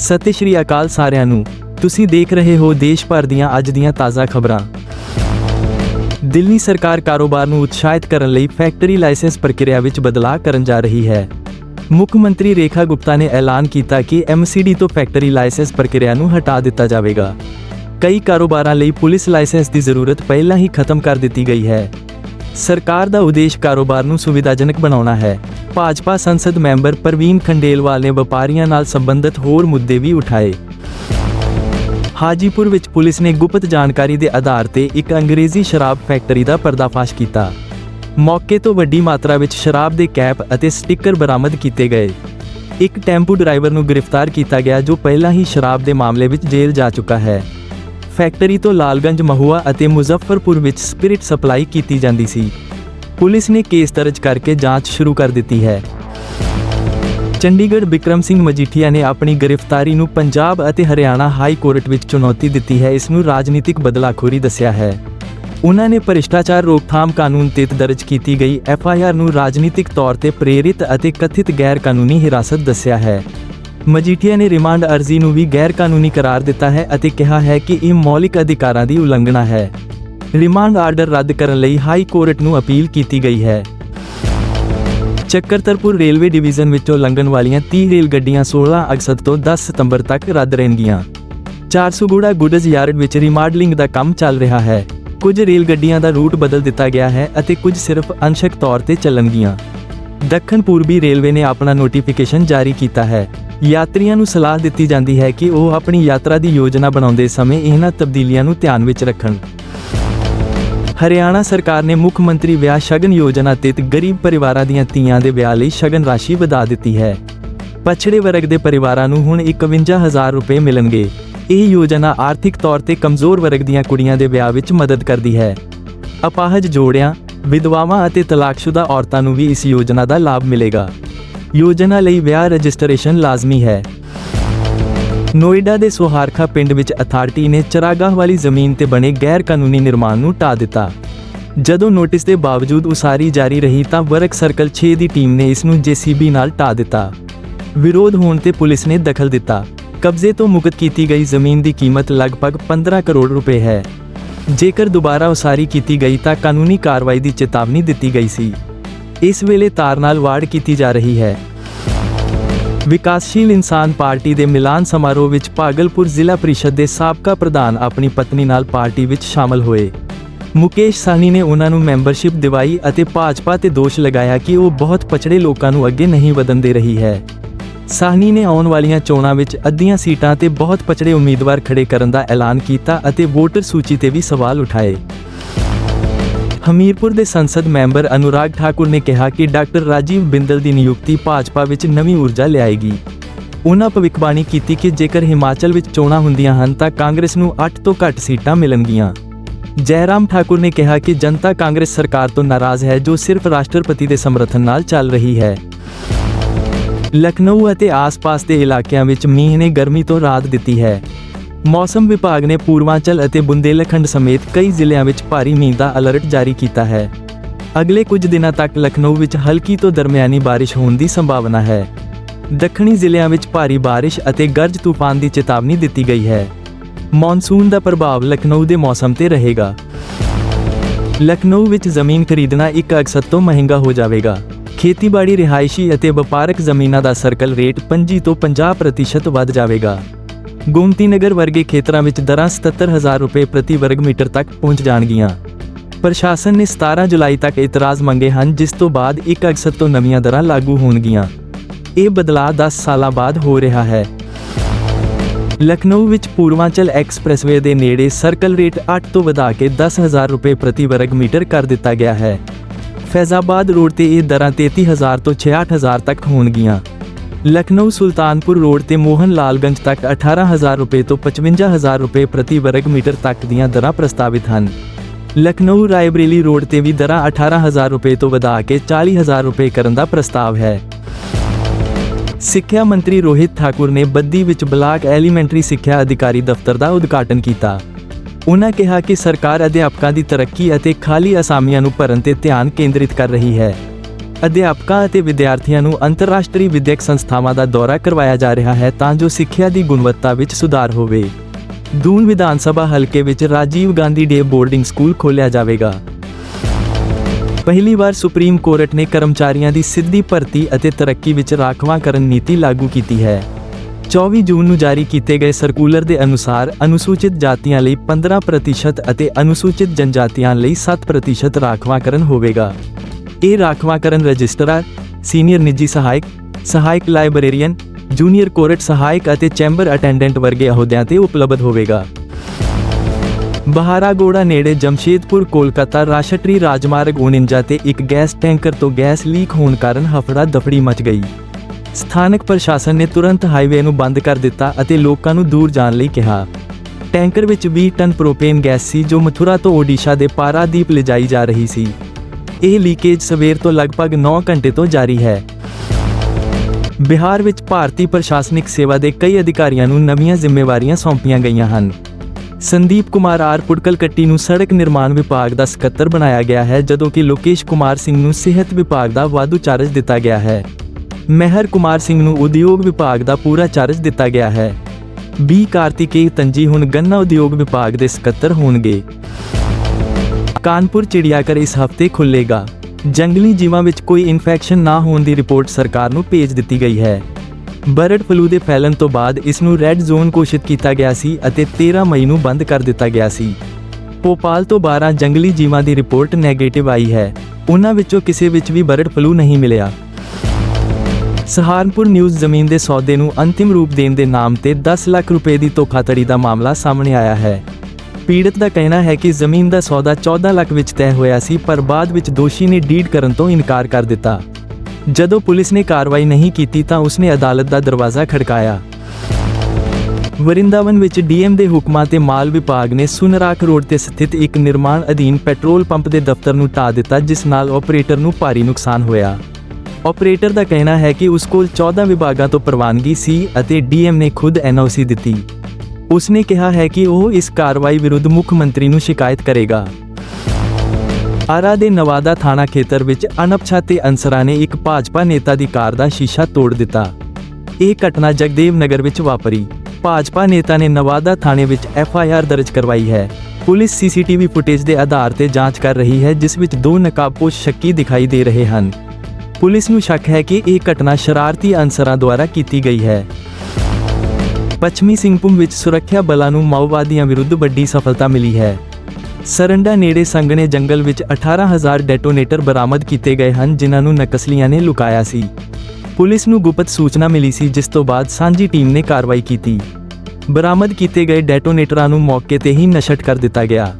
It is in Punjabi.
ਸਤਿ ਸ਼੍ਰੀ ਅਕਾਲ ਸਾਰਿਆਂ ਨੂੰ। ਤੁਸੀਂ ਦੇਖ ਰਹੇ ਹੋ ਦੇਸ਼ ਭਰ ਦੀਆਂ ਅੱਜ ਦੀਆਂ ਤਾਜ਼ਾ ਖਬਰਾਂ। ਦਿੱਲੀ ਸਰਕਾਰ ਕਾਰੋਬਾਰ ਨੂੰ ਉਤਸ਼ਾਹਿਤ ਕਰਨ ਲਈ ਫੈਕਟਰੀ ਲਾਇਸੈਂਸ ਪ੍ਰਕਿਰਿਆ ਵਿੱਚ ਬਦਲਾਅ ਕਰਨ ਜਾ ਰਹੀ ਹੈ। ਮੁੱਖ ਮੰਤਰੀ ਰੇਖਾ ਗੁਪਤਾ ਨੇ ਐਲਾਨ ਕੀਤਾ ਕਿ ਐਮਸੀਡੀ ਤੋਂ ਫੈਕਟਰੀ ਲਾਇਸੈਂਸ ਪ੍ਰਕਿਰਿਆ ਨੂੰ ਹਟਾ ਦਿੱਤਾ ਜਾਵੇਗਾ। ਕਈ ਕਾਰੋਬਾਰਾਂ ਲਈ ਪੁਲਿਸ ਲਾਇਸੈਂਸ ਦੀ ਜ਼ਰੂਰਤ ਪਹਿਲਾਂ ਹੀ ਖਤਮ ਕਰ ਦਿੱਤੀ ਗਈ ਹੈ। ਸਰਕਾਰ ਦਾ ਉਦੇਸ਼ ਕਾਰੋਬਾਰ ਨੂੰ ਸੁਵਿਧਾਜਨਕ ਬਣਾਉਣਾ ਹੈ। ਭਾਜਪਾ ਸੰਸਦ ਮੈਂਬਰ ਪ੍ਰਵੀਨ ਖੰਡੇਲਵਾਲ ਨੇ ਵਪਾਰੀਆਂ ਨਾਲ ਸੰਬੰਧਿਤ ਹੋਰ ਮੁੱਦੇ ਵੀ ਉਠਾਏ। ਹਾਜੀਪੁਰ ਵਿੱਚ ਪੁਲਿਸ ਨੇ ਗੁਪਤ ਜਾਣਕਾਰੀ ਦੇ ਆਧਾਰ ਤੇ ਇੱਕ ਅੰਗਰੇਜ਼ੀ ਸ਼ਰਾਬ ਫੈਕਟਰੀ ਦਾ ਪਰਦਾਫਾਸ਼ ਕੀਤਾ। ਮੌਕੇ ਤੋਂ ਵੱਡੀ ਮਾਤਰਾ ਵਿੱਚ ਸ਼ਰਾਬ ਦੇ ਕੈਪ ਅਤੇ ਸਟicker ਬਰਾਮਦ ਕੀਤੇ ਗਏ। ਇੱਕ ਟੈਂਪੂ ਡਰਾਈਵਰ ਨੂੰ ਗ੍ਰਿਫਤਾਰ ਕੀਤਾ ਗਿਆ ਜੋ ਪਹਿਲਾਂ ਹੀ ਸ਼ਰਾਬ ਦੇ ਮਾਮਲੇ ਵਿੱਚ ਜੇਲ੍ਹ ਜਾ ਚੁੱਕਾ ਹੈ। ਫੈਕਟਰੀ ਤੋਂ ਲਾਲਗੰਜ ਮਹੂਆ ਅਤੇ ਮੁਜ਼ੱਫਰਪੁਰ ਵਿੱਚ ਸਪਿਰਿਟ ਸਪਲਾਈ ਕੀਤੀ ਜਾਂਦੀ ਸੀ। ਪੁਲਿਸ ਨੇ ਕੇਸ ਦਰਜ ਕਰਕੇ ਜਾਂਚ ਸ਼ੁਰੂ ਕਰ ਦਿੱਤੀ ਹੈ। ਚੰਡੀਗੜ੍ਹ ਬਿਕਰਮ ਸਿੰਘ ਮਜੀਠੀਆ ਨੇ ਆਪਣੀ ਗ੍ਰਿਫਤਾਰੀ ਨੂੰ ਪੰਜਾਬ ਅਤੇ ਹਰਿਆਣਾ ਹਾਈ ਕੋਰਟ ਵਿੱਚ ਚੁਣੌਤੀ ਦਿੱਤੀ ਹੈ, ਇਸ ਨੂੰ ਰਾਜਨੀਤਿਕ ਬਦਲਾਖੋਰੀ ਦੱਸਿਆ ਹੈ। ਉਹਨਾਂ ਨੇ ਭ੍ਰਿਸ਼ਟਾਚਾਰ ਰੋਕਥਾਮ ਕਾਨੂੰਨ ਤਹਿਤ ਦਰਜ ਕੀਤੀ ਗਈ ਐਫ ਆਈ ਆਰ ਨੂੰ ਰਾਜਨੀਤਿਕ ਤੌਰ ਤੇ ਪ੍ਰੇਰਿਤ ਅਤੇ ਕਥਿਤ ਗੈਰ ਕਾਨੂੰਨੀ ਹਿਰਾਸਤ ਦੱਸਿਆ ਹੈ। ਮਜੀਠੀਆ ਨੇ ਰਿਮਾਂਡ ਅਰਜ਼ੀ ਨੂੰ ਵੀ ਗੈਰ ਕਾਨੂੰਨੀ ਕਰਾਰ ਦਿੱਤਾ ਹੈ ਅਤੇ ਕਿਹਾ ਹੈ ਕਿ ਇਹ ਮੌਲਿਕ ਅਧਿਕਾਰਾਂ ਦੀ ਉਲੰਘਣਾ ਹੈ। ਰਿਮਾਂਡ ਆਰਡਰ ਰੱਦ ਕਰਨ ਲਈ ਹਾਈ ਕੋਰਟ ਨੂੰ ਅਪੀਲ ਕੀਤੀ ਗਈ ਹੈ। ਚੱਕਰਤਰਪੁਰ ਰੇਲਵੇ ਡਿਵੀਜ਼ਨ ਵਿੱਚੋਂ ਲੰਘਣ ਵਾਲੀਆਂ 30 ਰੇਲ ਗੱਡੀਆਂ 16 ਅਗਸਤ ਤੋਂ 10 ਸਤੰਬਰ ਤੱਕ ਰੱਦ ਰਹਿਣਗੀਆਂ। 400 ਗੂੜਾ ਗੁੱਡਜ਼ ਯਾਰਡ ਵਿੱਚ ਰੀਮਾਡਲਿੰਗ ਦਾ ਕੰਮ ਚੱਲ ਰਿਹਾ ਹੈ। ਕੁਝ ਰੇਲ ਗੱਡੀਆਂ ਦਾ ਰੂਟ ਬਦਲ ਦਿੱਤਾ ਗਿਆ ਹੈ ਅਤੇ ਕੁਝ ਸਿਰਫ ਅੰਸ਼ਕ ਤੌਰ ਤੇ ਚੱਲਣਗੀਆਂ। ਦੱਖਣ ਪੂਰਬੀ ਰੇਲਵੇ ਨੇ ਆਪਣਾ ਨੋਟੀਫਿਕੇਸ਼ਨ ਜਾਰੀ ਕੀਤਾ ਹੈ। ਯਾਤਰੀਆਂ ਨੂੰ ਸਲਾਹ ਦਿੱਤੀ ਜਾਂਦੀ ਹੈ ਕਿ ਉਹ ਆਪਣੀ ਯਾਤਰਾ ਦੀ ਯੋਜਨਾ ਬਣਾਉਂਦੇ ਸਮੇਂ ਇਹਨਾਂ ਤਬਦੀਲੀਆਂ ਨੂੰ ਧਿਆਨ ਵਿੱਚ ਰੱਖਣ। ਹਰਿਆਣਾ ਸਰਕਾਰ ਨੇ ਮੁੱਖ ਮੰਤਰੀ ਵਿਆਹ ਸ਼ਗਨ ਯੋਜਨਾ ਤਹਿਤ ਗਰੀਬ ਪਰਿਵਾਰਾਂ ਦੀਆਂ ਧੀਆਂ ਦੇ ਵਿਆਹ ਲਈ ਸ਼ਗਨ ਰਾਸ਼ੀ ਵਧਾ ਦਿੱਤੀ ਹੈ। ਪਛੜੇ ਵਰਗ ਦੇ ਪਰਿਵਾਰਾਂ ਨੂੰ ਹੁਣ 51000 ਰੁਪਏ ਮਿਲਣਗੇ। ਇਹ ਯੋਜਨਾ ਆਰਥਿਕ ਤੌਰ ਤੇ ਕਮਜ਼ੋਰ ਵਰਗ ਦੀਆਂ ਕੁੜੀਆਂ ਦੇ ਵਿਆਹ ਵਿੱਚ ਮਦਦ ਕਰਦੀ ਹੈ। ਅਪਾਹਜ ਜੋੜਿਆਂ, ਵਿਧਵਾਵਾਂ ਅਤੇ ਤਲਾਕਸ਼ੁਦਾ ਔਰਤਾਂ ਨੂੰ ਵੀ ਇਸ ਯੋਜਨਾ ਦਾ ਲਾਭ ਮਿਲੇਗਾ। ਯੋਜਨਾ ਲਈ ਵਿਆਹ ਰਜਿਸਟ੍ਰੇਸ਼ਨ ਲਾਜ਼ਮੀ ਹੈ। ਨੋਇਡਾ ਦੇ ਸੁਹਾਰਖਾ ਪਿੰਡ ਵਿੱਚ ਅਥਾਰਟੀ ਨੇ ਚਰਾਗਾਹ ਵਾਲੀ ਜ਼ਮੀਨ ਤੇ ਬਣੇ ਗੈਰ ਕਾਨੂੰਨੀ ਨਿਰਮਾਣ ਨੂੰ ਢਾ ਦਿੱਤਾ। ਜਦੋਂ ਨੋਟਿਸ ਦੇ ਬਾਵਜੂਦ ਉਸਾਰੀ ਜਾਰੀ ਰਹੀ ਤਾਂ ਵਰਕ ਸਰਕਲ 6 ਦੀ ਟੀਮ ਨੇ ਇਸ ਨੂੰ ਜੀਸੀਬੀ ਨਾਲ ਢਾ ਦਿੱਤਾ। ਵਿਰੋਧ ਹੋਣ ਤੇ ਪੁਲਿਸ ਨੇ ਦਖਲ ਦਿੱਤਾ। ਕਬਜ਼ੇ ਤੋਂ ਮੁਕਤ ਕੀਤੀ ਗਈ ਜ਼ਮੀਨ ਦੀ ਕੀਮਤ ਲਗਭਗ 15 ਕਰੋੜ ਰੁਪਏ ਹੈ। ਜੇਕਰ ਦੁਬਾਰਾ ਉਸਾਰੀ ਕੀਤੀ ਗਈ ਤਾਂ ਕਾਨੂੰਨੀ ਕਾਰਵਾਈ ਦੀ ਚੇਤਾਵਨੀ ਦਿੱਤੀ ਗਈ ਸੀ। ਇਸ ਵੇਲੇ ਤਾਰ ਨਾਲ ਵਾੜ ਕੀਤੀ ਜਾ ਰਹੀ ਹੈ। ਵਿਕਾਸਸ਼ੀਲ ਇਨਸਾਨ ਪਾਰਟੀ ਦੇ ਮਿਲਾਨ ਸਮਾਰੋਹ ਵਿੱਚ ਭਾਗਲਪੁਰ ਜ਼ਿਲ੍ਹਾ ਪ੍ਰੀਸ਼ਦ ਦੇ ਸਾਬਕਾ ਪ੍ਰਧਾਨ ਆਪਣੀ ਪਤਨੀ ਨਾਲ ਪਾਰਟੀ ਵਿੱਚ ਸ਼ਾਮਲ ਹੋਏ। ਮੁਕੇਸ਼ ਸਾਹਨੀ ਨੇ ਉਹਨਾਂ ਨੂੰ ਮੈਂਬਰਸ਼ਿਪ ਦਿਵਾਈ ਅਤੇ ਭਾਜਪਾ ਤੇ ਦੋਸ਼ ਲਗਾਇਆ ਕਿ ਉਹ ਬਹੁਤ ਪਛੜੇ ਲੋਕਾਂ ਨੂੰ ਅੱਗੇ ਨਹੀਂ ਵਧਣ ਦੇ ਰਹੀ ਹੈ। ਸਾਹਨੀ ਨੇ ਆਉਣ ਵਾਲੀਆਂ ਚੋਣਾਂ ਵਿੱਚ ਅੱਧੀਆਂ ਸੀਟਾਂ ਤੇ ਬਹੁਤ ਪਛੜੇ ਉਮੀਦਵਾਰ ਖੜੇ ਕਰਨ ਦਾ ਐਲਾਨ ਕੀਤਾ ਅਤੇ ਵੋਟਰ ਸੂਚੀ ਤੇ ਵੀ ਸਵਾਲ ਉਠਾਏ। ਹਮੀਰਪੁਰ ਦੇ ਸੰਸਦ ਮੈਂਬਰ ਅਨੁਰਾਗ ਠਾਕੁਰ ਨੇ ਕਿਹਾ ਕਿ ਡਾਕਟਰ ਰਾਜੀਵ ਬਿੰਦਲ ਦੀ ਨਿਯੁਕਤੀ ਭਾਜਪਾ ਵਿੱਚ ਨਵੀਂ ਊਰਜਾ ਲਿਆਏਗੀ। ਉਹਨਾਂ ਭਵਿੱਖਬਾਣੀ ਕੀਤੀ ਕਿ ਜੇਕਰ ਹਿਮਾਚਲ ਵਿੱਚ ਚੋਣਾਂ ਹੁੰਦੀਆਂ ਹਨ ਤਾਂ ਕਾਂਗਰਸ ਨੂੰ 8 ਤੋਂ ਘੱਟ ਸੀਟਾਂ ਮਿਲਣਗੀਆਂ। ਜੈਰਾਮ ਠਾਕੁਰ ਨੇ ਕਿਹਾ ਕਿ ਜਨਤਾ ਕਾਂਗਰਸ ਸਰਕਾਰ ਤੋਂ ਨਾਰਾਜ਼ ਹੈ ਜੋ ਸਿਰਫ ਰਾਸ਼ਟਰਪਤੀ ਦੇ ਸਮਰਥਨ ਨਾਲ ਚੱਲ ਰਹੀ ਹੈ। ਲਖਨਊ ਅਤੇ ਆਸ-ਪਾਸ ਦੇ ਇਲਾਕਿਆਂ ਵਿੱਚ ਮੀਂਹ ਨੇ ਗਰਮੀ ਤੋਂ ਰਾਹਤ ਦਿੱਤੀ ਹੈ। ਮੌਸਮ ਵਿਭਾਗ ਨੇ ਪੂਰਵਾਂਚਲ ਅਤੇ ਬੁੰਦੇਲਖੰਡ ਸਮੇਤ ਕਈ ਜ਼ਿਲ੍ਹਿਆਂ ਵਿੱਚ ਭਾਰੀ ਮੀਂਹ ਦਾ ਅਲਰਟ ਜਾਰੀ ਕੀਤਾ ਹੈ। ਅਗਲੇ ਕੁਝ ਦਿਨਾਂ ਤੱਕ ਲਖਨਊ ਵਿੱਚ ਹਲਕੀ ਤੋਂ ਦਰਮਿਆਨੀ ਬਾਰਿਸ਼ ਹੋਣ ਦੀ ਸੰਭਾਵਨਾ ਹੈ। ਦੱਖਣੀ ਜ਼ਿਲ੍ਹਿਆਂ ਵਿੱਚ ਭਾਰੀ ਬਾਰਿਸ਼ ਅਤੇ ਗਰਜ ਤੂਫਾਨ ਦੀ ਚੇਤਾਵਨੀ ਦਿੱਤੀ ਗਈ ਹੈ। ਮੌਨਸੂਨ ਦਾ ਪ੍ਰਭਾਵ ਲਖਨਊ ਦੇ ਮੌਸਮ ਤੇ ਰਹੇਗਾ। ਲਖਨਊ ਵਿੱਚ ਜ਼ਮੀਨ ਖਰੀਦਣਾ ਇੱਕ ਅਕਸਰ ਤੋਂ ਮਹਿੰਗਾ ਹੋ ਜਾਵੇਗਾ। ਖੇਤੀਬਾੜੀ ਰਿਹਾਇਸ਼ੀ ਅਤੇ ਵਪਾਰਕ ਜ਼ਮੀਨਾਂ ਦਾ ਸਰਕਲ ਰੇਟ 25 ਤੋਂ 50% ਵੱਧ ਜਾਵੇਗਾ। ਗੋਮਤੀ ਨਗਰ ਵਰਗੇ ਖੇਤਰਾਂ ਵਿੱਚ ਦਰਾਂ 77000 ਰੁਪਏ ਪ੍ਰਤੀ ਵਰਗ ਮੀਟਰ ਤੱਕ ਪਹੁੰਚ ਜਾਣਗੀਆਂ। ਪ੍ਰਸ਼ਾਸਨ ਨੇ 17 ਜੁਲਾਈ ਤੱਕ ਇਤਰਾਜ਼ ਮੰਗੇ ਹਨ, ਜਿਸ ਤੋਂ ਬਾਅਦ 1 ਅਗਸਤ ਤੋਂ ਨਵੀਆਂ ਦਰਾਂ ਲਾਗੂ ਹੋਣਗੀਆਂ। ਇਹ ਬਦਲਾਅ 10 ਸਾਲਾਂ ਬਾਅਦ ਹੋ ਰਿਹਾ ਹੈ। ਲਖਨਊ ਵਿੱਚ ਪੂਰਵਾਂਚਲ ਐਕਸਪ੍ਰੈਸਵੇ ਦੇ ਨੇੜੇ ਸਰਕਲ ਰੇਟ 8 ਤੋਂ ਵਧਾ ਕੇ 10000 ਰੁਪਏ ਪ੍ਰਤੀ ਵਰਗ ਮੀਟਰ ਕਰ ਦਿੱਤਾ ਗਿਆ ਹੈ। ਫੈਜ਼ਾਬਾਦ ਰੋਡ ਤੇ ਇਹ ਦਰਾਂ 33000 ਤੋਂ 68000 ਤੱਕ ਹੋਣਗੀਆਂ। ਲਖਨਊ ਸੁਲਤਾਨਪੁਰ ਰੋਡ ਤੇ ਮੋਹਨ ਲਾਲਗੰਜ ਤੱਕ 18000 ਰੁਪਏ ਤੋਂ 55000 ਰੁਪਏ ਪ੍ਰਤੀ ਵਰਗ ਮੀਟਰ ਤੱਕ ਦੀਆਂ ਦਰਾਂ ਪ੍ਰਸਤਾਵਿਤ ਹਨ। ਲਖਨਊ ਰਾਏਬਰੇਲੀ ਰੋਡ ਤੇ ਵੀ ਦਰਾਂ 18000 ਰੁਪਏ ਤੋਂ ਵਧਾ ਕੇ 40000 ਰੁਪਏ ਕਰਨ ਦਾ ਪ੍ਰਸਤਾਵ ਹੈ। ਸਿੱਖਿਆ ਮੰਤਰੀ ਰੋਹਿਤ ਠਾਕੁਰ ਨੇ ਬੱਦੀ ਵਿੱਚ ਬਲਾਕ ਐਲੀਮੈਂਟਰੀ ਸਿੱਖਿਆ ਅਧਿਕਾਰੀ ਦਫ਼ਤਰ ਦਾ ਉਦਘਾਟਨ ਕੀਤਾ। ਉਨ੍ਹਾਂ ਕਿਹਾ ਕਿ ਸਰਕਾਰ ਅਧਿਆਪਕਾਂ ਦੀ ਤਰੱਕੀ ਅਤੇ ਖਾਲੀ ਅਸਾਮੀਆਂ ਨੂੰ ਭਰਨ ਤੇ ਧਿਆਨ ਕੇਂਦਰਿਤ ਕਰ ਰਹੀ ਹੈ। ਅਧਿਆਪਕਾਂ ਅਤੇ ਵਿਦਿਆਰਥੀਆਂ ਨੂੰ ਅੰਤਰਰਾਸ਼ਟਰੀ ਵਿਦਿਅਕ ਸੰਸਥਾਵਾਂ ਦਾ ਦੌਰਾ ਕਰਵਾਇਆ ਜਾ ਰਿਹਾ ਹੈ ਤਾਂ ਜੋ ਸਿੱਖਿਆ ਦੀ ਗੁਣਵੱਤਾ ਵਿੱਚ ਸੁਧਾਰ ਹੋਵੇ। ਦੂਨ ਵਿਧਾਨ ਸਭਾ ਹਲਕੇ ਵਿੱਚ Rajiv Gandhi day boarding school ਖੋਲ੍ਹਿਆ ਜਾਵੇਗਾ। ਪਹਿਲੀ ਵਾਰ ਸੁਪਰੀਮ ਕੋਰਟ ਨੇ ਕਰਮਚਾਰੀਆਂ ਦੀ ਸਿੱਧੀ ਭਰਤੀ ਅਤੇ ਤਰੱਕੀ ਵਿੱਚ ਰਾਖਵਾਂਕਰਨ ਨੀਤੀ ਲਾਗੂ ਕੀਤੀ ਹੈ। 24 ਜੂਨ ਨੂੰ ਜਾਰੀ ਕੀਤੇ ਗਏ ਸਰਕੂਲਰ ਦੇ ਅਨੁਸਾਰ ਅਨੁਸੂਚਿਤ ਜਾਤੀਆਂ ਲਈ 15% ਅਤੇ ਅਨੁਸੂਚਿਤ ਜਨਜਾਤੀਆਂ ਲਈ 7% ਰਾਖਵਾਂਕਰਨ ਹੋਵੇਗਾ। ਇਹ ਰਾਖਵਾਂਕਰਨ ਰਜਿਸਟਰਾਰ ਸੀਨੀਅਰ ਨਿੱਜੀ ਸਹਾਇਕ ਸਹਾਇਕ ਲਾਇਬ੍ਰੇਰੀਅਨ, ਜੂਨੀਅਰ ਕੋਰਟ ਸਹਾਇਕ ਅਤੇ ਚੈਂਬਰ ਅਟੈਂਡੈਂਟ ਵਰਗੇ ਅਹੁਦਿਆਂ ਤੇ ਉਪਲਬਧ ਹੋਵੇਗਾ। ਬਹਾਰਾਗੋੜਾ ਨੇੜੇ ਜਮਸ਼ੇਦਪੁਰ, ਕੋਲਕਾਤਾ ਰਾਸ਼ਟਰੀ ਰਾਜਮਾਰਗ 49 ਤੇ ਇੱਕ ਗੈਸ ਟੈਂਕਰ ਤੋਂ ਗੈਸ ਲੀਕ ਹੋਣ ਕਾਰਨ ਹਫੜਾ ਦਫੜੀ ਮਚ ਗਈ। ਸਥਾਨਕ ਪ੍ਰਸ਼ਾਸਨ ਨੇ ਤੁਰੰਤ ਹਾਈਵੇ ਨੂੰ ਬੰਦ ਕਰ ਦਿੱਤਾ ਅਤੇ ਲੋਕਾਂ ਨੂੰ ਦੂਰ ਜਾਣ ਲਈ ਕਿਹਾ। ਟੈਂਕਰ ਵਿੱਚ 20 ਟਨ ਪ੍ਰੋਪੇਨ ਗੈਸ ਸੀ ਜੋ ਮਥੁਰਾ ਤੋਂ ਓਡੀਸ਼ਾ ਦੇ ਪਾਰਾਦੀਪ ਲਿਜਾਈ ਜਾ ਰਹੀ ਸੀ। ਇਹ ਲੀਕੇਜ ਸਵੇਰ ਤੋਂ ਲਗਭਗ 9 ਘੰਟੇ ਤੋਂ ਜਾਰੀ ਹੈ। ਬਿਹਾਰ ਵਿੱਚ ਭਾਰਤੀ ਪ੍ਰਸ਼ਾਸਨਿਕ ਸੇਵਾ ਦੇ ਕਈ ਅਧਿਕਾਰੀਆਂ ਨੂੰ ਨਵੀਆਂ ਜ਼ਿੰਮੇਵਾਰੀਆਂ ਸੌਂਪੀਆਂ ਗਈਆਂ ਹਨ। ਸੰਦੀਪ ਕੁਮਾਰ ਆਰ ਪੁੜਕਲਕੱਟੀ ਨੂੰ ਸੜਕ ਨਿਰਮਾਣ ਵਿਭਾਗ ਦਾ ਸਕੱਤਰ ਬਣਾਇਆ ਗਿਆ ਹੈ, ਜਦੋਂ ਕਿ ਲੋਕੇਸ਼ ਕੁਮਾਰ ਸਿੰਘ ਨੂੰ ਸਿਹਤ ਵਿਭਾਗ ਦਾ ਵਾਧੂ ਚਾਰਜ ਦਿੱਤਾ ਗਿਆ ਹੈ। ਮਹਿਰ ਕੁਮਾਰ ਸਿੰਘ ਨੂੰ ਉਦਯੋਗ ਵਿਭਾਗ ਦਾ ਪੂਰਾ ਚਾਰਜ ਦਿੱਤਾ ਗਿਆ ਹੈ। ਬੀ. ਕਾਰਤਿਕੇय ਤੰਜੀ ਹੁਣ ਗੰਨਾ ਉਦਯੋਗ ਵਿਭਾਗ ਦੇ ਸਕੱਤਰ ਹੋਣਗੇ। ਕਾਨਪੁਰ ਚਿੜੀਆਘਰ ਇਸ ਹਫ਼ਤੇ ਖੁੱਲੇਗਾ ਜੰਗਲੀ ਜੀਵਾਂ ਵਿੱਚ ਕੋਈ ਇਨਫੈਕਸ਼ਨ ਨਾ ਹੋਣ ਦੀ ਰਿਪੋਰਟ ਸਰਕਾਰ ਨੂੰ ਭੇਜ ਦਿੱਤੀ ਗਈ ਹੈ। ਬਰਡ ਫਲੂ ਦੇ ਫੈਲਣ ਤੋਂ ਬਾਅਦ ਇਸ ਨੂੰ ਰੈੱਡ ਜ਼ੋਨ ਘੋਸ਼ਿਤ ਕੀਤਾ ਗਿਆ ਸੀ ਅਤੇ 13 ਮਈ ਨੂੰ ਬੰਦ ਕਰ ਦਿੱਤਾ ਗਿਆ ਸੀ। ਭੋਪਾਲ ਤੋਂ 12 ਜੰਗਲੀ ਜੀਵਾਂ ਦੀ ਰਿਪੋਰਟ ਨੈਗੇਟਿਵ ਆਈ ਹੈ। ਉਹਨਾਂ ਵਿੱਚੋਂ ਕਿਸੇ ਵਿੱਚ ਵੀ ਬਰਡ ਫਲੂ ਨਹੀਂ ਮਿਲਿਆ। ਸਹਾਰਨਪੁਰ ਨਿਊਜ਼ ਜ਼ਮੀਨ ਦੇ ਸੌਦੇ ਨੂੰ ਅੰਤਿਮ ਰੂਪ ਦੇਣ ਦੇ ਨਾਮ ਤੇ 10 ਲੱਖ ਰੁਪਏ ਦੀ ਧੋਖਾਧੜੀ ਦਾ ਮਾਮਲਾ ਸਾਹਮਣੇ ਆਇਆ ਹੈ। ਪੀੜਤ ਦਾ ਕਹਿਣਾ ਹੈ ਕਿ ਜ਼ਮੀਨ ਦਾ ਸੌਦਾ 14 ਲੱਖ ਵਿੱਚ ਤੈਅ ਹੋਇਆ ਸੀ, ਪਰ ਬਾਅਦ ਵਿੱਚ ਦੋਸ਼ੀ ਨੇ ਡੀਡ ਕਰਨ ਤੋਂ ਇਨਕਾਰ ਕਰ ਦਿੱਤਾ। ਜਦੋਂ ਪੁਲਿਸ ਨੇ ਕਾਰਵਾਈ ਨਹੀਂ ਕੀਤੀ ਤਾਂ ਉਸਨੇ ਅਦਾਲਤ ਦਾ ਦਰਵਾਜ਼ਾ ਖੜਕਾਇਆ। ਵਰਿੰਦਾਵਨ ਵਿੱਚ ਡੀਐਮ ਦੇ ਹੁਕਮਾਂ ਤੇ ਮਾਲ ਵਿਭਾਗ ਨੇ ਸੁਨਰਾਕ ਰੋਡ ਤੇ ਸਥਿਤ ਇੱਕ ਨਿਰਮਾਣ ਅਧੀਨ ਪੈਟਰੋਲ ਪੰਪ ਦੇ ਦਫ਼ਤਰ ਨੂੰ ਢਾ ਦਿੱਤਾ, ਜਿਸ ਨਾਲ ਆਪਰੇਟਰ ਨੂੰ ਭਾਰੀ ਨੁਕਸਾਨ ਹੋਇਆ। ਆਪਰੇਟਰ ਦਾ ਕਹਿਣਾ ਹੈ ਕਿ ਉਸ ਕੋਲ 14 ਵਿਭਾਗਾਂ ਤੋਂ ਪ੍ਰਵਾਨਗੀ ਸੀ ਅਤੇ ਡੀਐਮ ਨੇ ਖੁਦ ਐਨਓਸੀ ਦਿੱਤੀ। ਉਸਨੇ ਕਿਹਾ ਹੈ ਕਿ ਉਹ ਇਸ ਕਾਰਵਾਈ ਵਿਰੁੱਧ ਮੁੱਖ ਮੰਤਰੀ ਨੂੰ ਸ਼ਿਕਾਇਤ ਕਰੇਗਾ। ਆਰਾ ਦੇ ਨਵਾਦਾ ਥਾਣਾ ਖੇਤਰ ਵਿੱਚ ਅਣਪਛਾਤੇ ਅਨਸਰਾਂ ਨੇ ਇੱਕ ਭਾਜਪਾ ਨੇਤਾ ਦੀ ਕਾਰ ਦਾ ਸ਼ੀਸ਼ਾ ਤੋੜ ਦਿੱਤਾ। ਇਹ ਘਟਨਾ ਜਗਦੇਵ ਨਗਰ ਵਿੱਚ ਵਾਪਰੀ। ਭਾਜਪਾ ਨੇਤਾ ਨੇ ਨਵਾਦਾ ਥਾਣੇ ਵਿੱਚ ਐਫ ਆਈ ਆਰ ਦਰਜ ਕਰਵਾਈ ਹੈ। ਪੁਲਿਸ ਸੀਸੀਟੀਵੀ ਫੁਟੇਜ ਦੇ ਆਧਾਰ ਤੇ ਜਾਂਚ ਕਰ ਰਹੀ ਹੈ, ਜਿਸ ਵਿੱਚ ਦੋ ਨਕਾਬਪੋਸ਼ ਸ਼ੱਕੀ ਦਿਖਾਈ ਦੇ ਰਹੇ ਹਨ। ਪੁਲਿਸ ਨੂੰ ਸ਼ੱਕ ਹੈ ਕਿ ਇਹ ਘਟਨਾ ਸ਼ਰਾਰਤੀ ਅਨਸਰਾਂ ਦੁਆਰਾ ਕੀਤੀ ਗਈ ਹੈ। ਪੱਛਮੀ ਸਿੰਘਪੁਰ ਵਿੱਚ ਸੁਰੱਖਿਆ ਬਲਾਂ ਨੂੰ ਮਾਓਵਾਦੀਆਂ ਵਿਰੁੱਧ ਵੱਡੀ ਸਫਲਤਾ ਮਿਲੀ ਹੈ। ਸਰੰਡਾ ਨੇੜੇ ਸੰਗਣੇ ਜੰਗਲ ਵਿੱਚ 18000 ਡੈਟੋਨੇਟਰ ਬਰਾਮਦ ਕੀਤੇ ਗਏ ਹਨ, ਜਿਨ੍ਹਾਂ ਨੂੰ ਨਕਸਲੀਆਂ ਨੇ ਲੁਕਾਇਆ ਸੀ। ਪੁਲਿਸ ਨੂੰ ਗੁਪਤ ਸੂਚਨਾ ਮਿਲੀ ਸੀ, ਜਿਸ ਤੋਂ ਬਾਅਦ ਸਾਂਝੀ ਟੀਮ ਨੇ ਕਾਰਵਾਈ ਕੀਤੀ। ਬਰਾਮਦ ਕੀਤੇ ਗਏ ਡੈਟੋਨੇਟਰਾਂ ਨੂੰ ਮੌਕੇ ਤੇ ਹੀ ਨਸ਼ਟ ਕਰ ਦਿੱਤਾ ਗਿਆ।